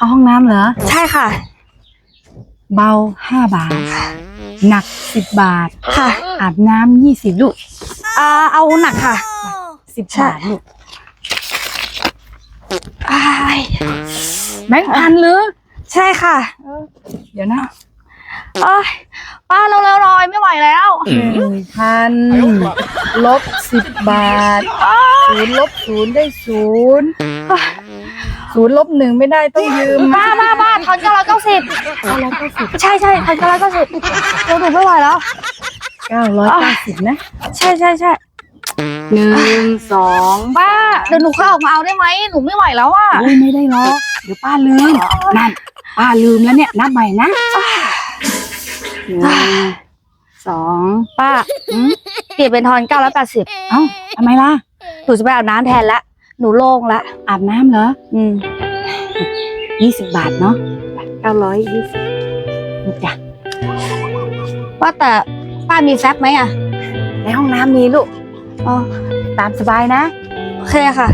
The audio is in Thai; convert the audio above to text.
เข้าห้องน้ำเหรอ ใช่ค่ะ เบาห้าบาท หนักสิบบาท ค่ะ อาบน้ำยี่สิบลูกอ่าเอาหนักค่ะ สิบใช่ บาทลูกอ้ายแบงค์พันหรือ ใช่ค่ะเดี๋ยวนะเอ้ยป้าเร็วๆหน่อยไม่ไหวแล้วหนึ่งพันลบสิบบาทศูนย์ลบศูนย์ได้ศูนย์ ศูนย์ลบหนึ่งไม่ได้ต้องยืมป้าป้าป้าทอนเก้าร้อยเก้าสิบเก้าร้อยเก้าสิบใช่ใช่ทอนเก้าร้อยเก้าสิบเดี๋ยวหนูไม่ไหวแล้วเก้าร้อยเก้าสิบนะ ใช่ใช่ใช่หนึ่งสองป้าเดี๋ยวหนูเข้าออกมาเอาได้ไหมหนูไม่ไหวแล้วอะอุ้ยไม่ได้หรอกเดี๋ยวป้าลืมนั่นป้าลืมแล้วเนี่ยนับใหม่นะหนึ่งสองป้าอืมเปลี่ยนเป็นทอนเก้าร้อยแปดสิบเอ้าทำไมล่ะหนูจะไปอาบน้ำแทนละ หนูโล่งละ อาบน้ำเหรอ อืมยี่สิบบาทเนาะเก้าร้อยยี่สิบนี่จ้ะว่าแต่ป้ามีแฟบไหมอะ ในห้องน้ำมีลูก อ๋อ ตามสบายนะ โอเคค่ะ